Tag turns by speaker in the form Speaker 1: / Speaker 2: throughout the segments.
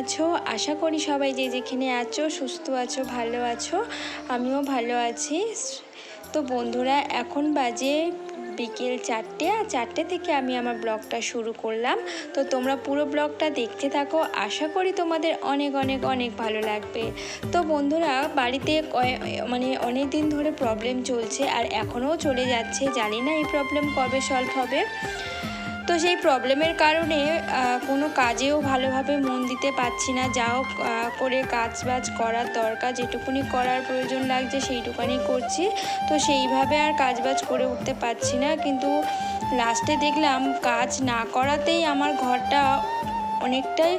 Speaker 1: আছো? আশা করি সবাই যে যেখানে আছো, সুস্থ আছো, ভালো আছো, আমিও ভালো আছি। তো বন্ধুরা, এখন বাজে বিকেল চারটে, আর চারটে থেকে আমি আমার ব্লগটা শুরু করলাম। তো তোমরা পুরো ব্লগটা দেখতে থাকো। আশা করি তোমাদের অনেক অনেক অনেক ভালো লাগবে। তো বন্ধুরা, বাড়িতে মানে অনেক দিন ধরে প্রবলেম চলছে, আর এখনও চলে যাচ্ছে। জানি না এই প্রবলেম কবে সলভ হবে। তো সেই প্রবলেমের কারণে কোনো কাজেও ভালোভাবে মন দিতে পারছি না। যা হোক করে কাজ বাজ করার দরকার, যেটুকুনি করার প্রয়োজন লাগছে সেইটুকানি করছি। তো সেইভাবে আর কাজ বাজ করে উঠতে পারছি না। কিন্তু লাস্টে দেখলাম, কাজ না করাতেই আমার ঘরটা অনেকটাই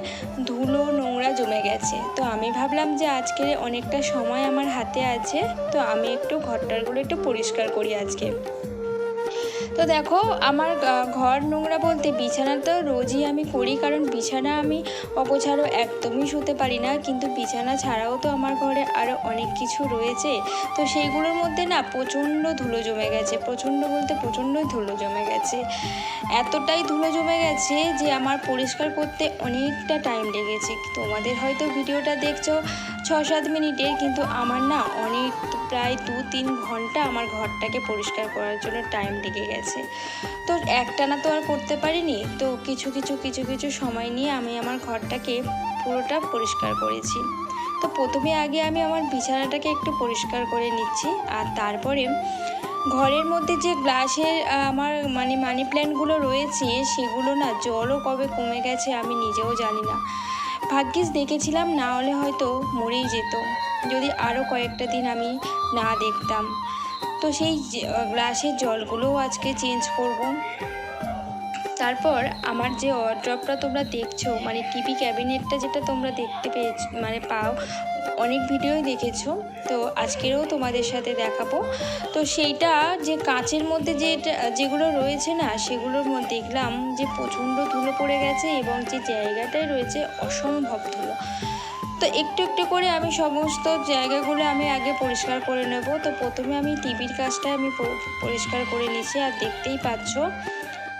Speaker 1: ধুলো নোংরা জমে গেছে। তো আমি ভাবলাম যে আজকে অনেকটা সময় আমার হাতে আছে, তো আমি একটু ঘরটারগুলো একটু পরিষ্কার করি আজকে। তো দেখো, আমার ঘর নোংরা বলতে বিছানা তো রোজই আমি করি, কারণ বিছানা আমি অগোছাড়ো একদমই শুতে পারি না। কিন্তু বিছানা ছাড়াও তো আমার ঘরে আরও অনেক কিছু রয়েছে। তো সেইগুলোর মধ্যে না প্রচণ্ড ধুলো জমে গেছে, প্রচণ্ড বলতে প্রচণ্ডই ধুলো জমে গেছে। এতটাই ধুলো জমে গেছে যে আমার পরিষ্কার করতে অনেকটা টাইম লেগেছে। তোমাদের হয়তো ভিডিওটা দেখছ সাত মিনিটের কিন্তু আমার না অনেক, প্রায় দু তিন ঘণ্টা আমার ঘরটাকে পরিষ্কার করার জন্য টাইম লেগে গেছে। তো একটানা তো আর করতে পারিনি, তো কিছু কিছু কিছু কিছু সময় নিয়ে আমি আমার ঘরটাকে পুরোটা পরিষ্কার করেছি। তো প্রথমে আগে আমি আমার বিছানাটাকে একটু পরিষ্কার করে নিচ্ছি, আর তারপরে ঘরের মধ্যে যে গ্লাসের আমার মানে মানি প্ল্যান্টগুলো রয়েছে, সেগুলো না জলও কবে কমে গেছে আমি নিজেও জানি না। ভাগ্যিস দেখেছিলাম, না হলে হয়তো মরেই যেত। যদি আরও কয়েকটা দিন আমি না দেখতাম। তো সেই গ্লাসের জলগুলোও আজকে চেঞ্জ করব। তারপর আমার যে ওয়ার্ড্রপটা তোমরা দেখছ মানে টিভি ক্যাবিনেটটা যেটা তোমরা দেখতে পেয়েছ মানে পাও অনেক ভিডিওই দেখেছ, তো আজকেরও তোমাদের সাথে দেখাবো। তো সেইটা যে কাঁচের মধ্যে যে যেগুলো রয়েছে না, সেগুলোর মধ্যে দেখলাম যে প্রচণ্ড ধুলো পড়ে গেছে এবং যে জায়গাটায় রয়েছে অসম্ভব ধুলো। তো একটু একটু করে আমি সমস্ত জায়গাগুলো আমি আগে পরিষ্কার করে নেব। তো প্রথমে আমি টিভির কাজটা আমি পরিষ্কার করে নিয়েছি, আর দেখতেই পাচ্ছ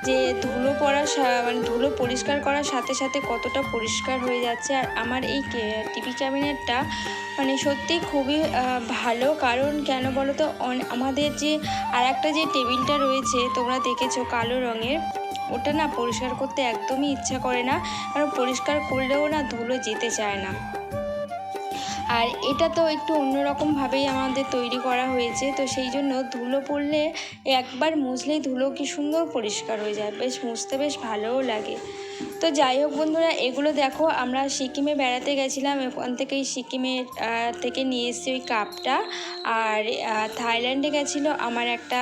Speaker 1: যে ধুলো পড়ার সা- মানে ধুলো পরিষ্কার করার সাথে সাথে কতটা পরিষ্কার হয়ে যাচ্ছে। আর আমার এই টিভি ক্যাবিনেটটা মানে সত্যি খুবই ভালো। কারণ কেন বলো তো আমাদের যে আর একটা যে টেবিলটা রয়েছে, তোমরা দেখেছ কালো রঙের, ওটা না পরিষ্কার করতে একদমই ইচ্ছা করে না। কারণ পরিষ্কার করলেও না ধুলো যেতে চায় না। আর এটা তো একটু অন্যরকমভাবেই আমাদের তৈরি করা হয়েছে, তো সেই জন্য ধুলো পড়লে একবার মুছলেই ধুলো কি সুন্দর পরিষ্কার হয়ে যায়, বেশ মুছতে বেশ ভালোও লাগে। তো যাই হোক বন্ধুরা, এগুলো দেখো, আমরা সিকিমে বেড়াতে গেছিলাম। ওখান থেকেই সিকিমের থেকে নিয়ে এসেছি ওই কাপটা। আর থাইল্যান্ডে গেছিল আমার একটা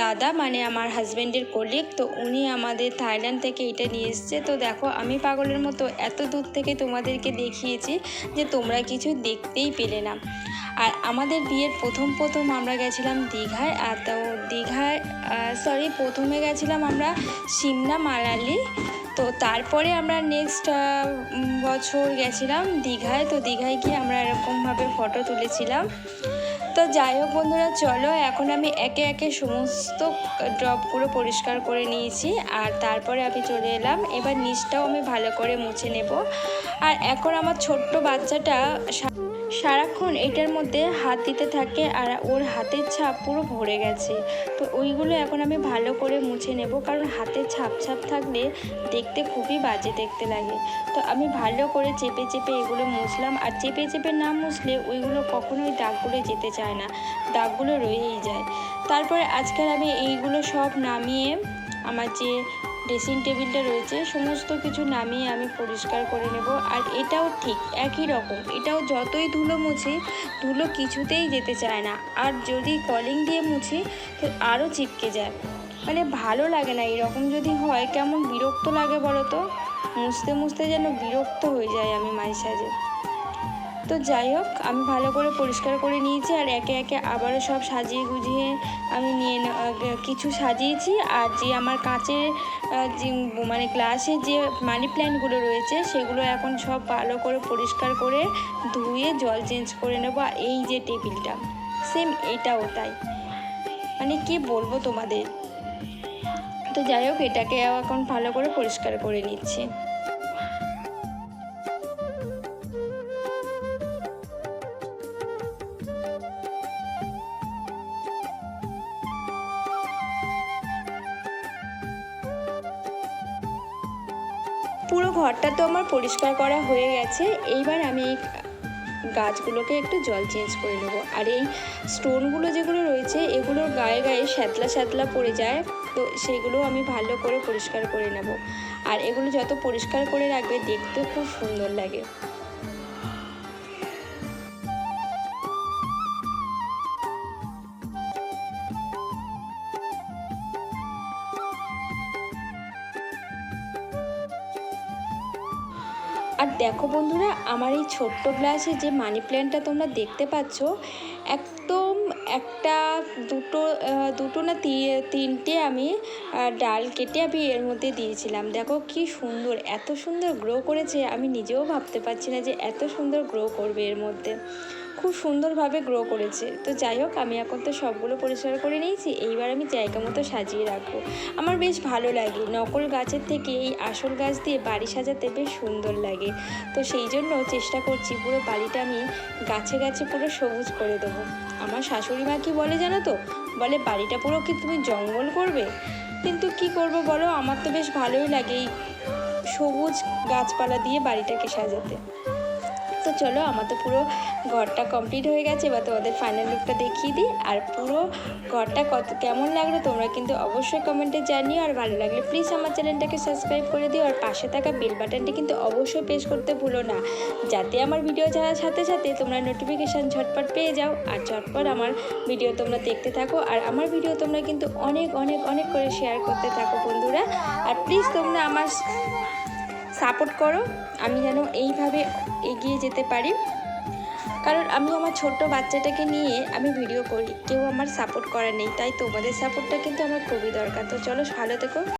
Speaker 1: দাদা মানে আমার হাজব্যান্ডের কলিগ তো উনি আমাদের থাইল্যান্ড থেকে এটা নিয়ে এসছে। তো দেখো, আমি পাগলের মতো এত দূর থেকে তোমাদেরকে দেখিয়েছি যে তোমরা কিছু দেখতেই পেলে না। আর আমাদের বিয়ের প্রথম প্রথম আমরা গেছিলাম দীঘায়। আর তো দীঘায় সরি প্রথমে গেছিলাম আমরা সিমলা মানালি তো তারপরে আমরা নেক্সট বছর গেছিলাম দীঘায়। তো দীঘায় গিয়ে আমরা এরকমভাবে ফটো তুলেছিলাম। তো যাই হোক বন্ধুরা, চলো, এখন আমি একে একে সমস্ত ড্রপগুলো পরিষ্কার করে নিয়েছি। আর তারপরে আমি চলে এলাম। এবার নিচটাও আমি ভালো করে মুছে নেব। আর এখন আমার ছোট্ট বাচ্চাটা সারাক্ষণ এটার মধ্যে হাত দিতে থাকে আর ওর হাতের ছাপ পুরো ভরে গেছে। তো ওইগুলো এখন আমি ভালো করে মুছে নেব কারণ হাতের ছাপ ছাপ থাকলে দেখতে খুবই বাজে দেখতে লাগে। তো আমি ভালো করে চেপে চেপে এগুলো মুছলাম আর চেপে চেপে না মুছলে ওইগুলো কখনোই দাগগুলো যেতে চায় না, দাগগুলো রয়েই যায়। তারপরে আজকাল আমি এইগুলো সব নামিয়ে আমার যে ড্রেসিং টেবিলটা রয়েছে, সমস্ত কিছু নামিয়ে আমি পরিষ্কার করে নেব। আর এটাও ঠিক একই রকম, এটাও যতই ধুলো মুছি, ধুলো কিছুতেই যেতে চায় না। আর যদি কলিং দিয়ে মুছি, তো আরও চিপকে যায়। মানে ভালো লাগে না এরকম যদি হয়, কেমন বিরক্ত লাগে বলো তো? মুছতে মুছতে যেন বিরক্ত হয়ে যায় আমি মাঝে সাঝে। তো যাই হোক, আমি ভালো করে পরিষ্কার করে নিয়েছি আর একে একে আবারও সব সাজিয়ে গুজিয়ে আমি নিয়ে কিছু সাজিয়েছি। আর যে আমার কাঁচের যে মানে গ্লাসে যে মানি প্ল্যান্টগুলো রয়েছে, সেগুলো এখন সব ভালো করে পরিষ্কার করে ধুয়ে জল চেঞ্জ করে নেব। এই যে টেবিলটা, সেম এটাও তাই। মানে কি বলব তোমাদের? তো যাই হোক, এটাকে এখন ভালো করে পরিষ্কার করে নিচ্ছি। পুরো ঘরটা তো আমার পরিষ্কার করা হয়ে গেছে। এইবার আমি এই গাছগুলোকে একটু জল চেঞ্জ করে নেব। আর এই স্টোনগুলো যেগুলো রয়েছে, এগুলোর গায়ে গায়ে শ্যাতলা শ্যাতলা পড়ে যায়, তো সেগুলো আমি ভালো করে পরিষ্কার করে নেব। আর এগুলো যত পরিষ্কার করে রাখবে দেখতেও খুব সুন্দর লাগে। আর দেখো বন্ধুরা, আমার এই ছোট্ট গ্লাসে যে মানি প্ল্যান্টটা তোমরা দেখতে পাচ্ছ, একদম একটা দুটো দুটো না তিনটে আমি ডাল কেটে আমি এর মধ্যে দিয়েছিলাম। দেখো কি সুন্দর, এত সুন্দর গ্রো করেছে, আমি নিজেও ভাবতে পারছি না যে এত সুন্দর গ্রো করবে এর মধ্যে। খুব সুন্দরভাবে গ্রো করেছে। তো যাই হোক, আমি এখন তো সবগুলো পরিষ্কার করে নিয়েছি। এইবার আমি জায়গা মতো সাজিয়ে রাখব। আমার বেশ ভালো লাগে। নকল গাছের থেকে এই আসল গাছ দিয়ে বাড়ি সাজাতে বেশ সুন্দর লাগে। তো সেই জন্য চেষ্টা করছি পুরো বাড়িটা আমি গাছে গাছে পুরো সবুজ করে দেবো। আমার শাশুড়ি মা কি বলে জানো তো? বলে, বাড়িটা পুরো কি তুমি জঙ্গল করবে? কিন্তু কি করব বলো? আমার তো বেশ ভালোই লাগে এই সবুজ গাছপালা দিয়ে বাড়িটাকে সাজাতে। তো চলো, আমার তো পুরো ঘরটা কমপ্লিট হয়ে গেছে। এবার তোমাদের ফাইনাল লুকটা দেখিয়ে দিই। আর পুরো ঘরটা কত, কেমন লাগল তোমরা কিন্তু অবশ্যই কমেন্টে জানিও। আর ভালো লাগলে প্লিজ আমার চ্যানেলটাকে সাবস্ক্রাইব করে দিও। আর পাশে থাকা বেল বাটনটি কিন্তু অবশ্যই প্রেস করতে ভুলো না। যাতে আমার ভিডিও ছাড়ার সাথে সাথে তোমরা নোটিফিকেশান ঝটপট পেয়ে যাও। আর ঝটপট আমার ভিডিও তোমরা দেখতে থাকো। আর আমার ভিডিও তোমরা কিন্তু অনেক অনেক অনেক করে শেয়ার করতে থাকো বন্ধুরা। আর প্লিজ তোমরা আমার সাপোর্ট করো, আমি যেন এইভাবে এগিয়ে যেতে পারি। কারণ আমি আমার ছোট্ট বাচ্চাটাকে নিয়ে আমি ভিডিও করি, কেউ আমার সাপোর্ট করা নেই, তাই তোমাদের সাপোর্টটা কিন্তু আমার খুবই দরকার। তো চলো, ভালো থেকো।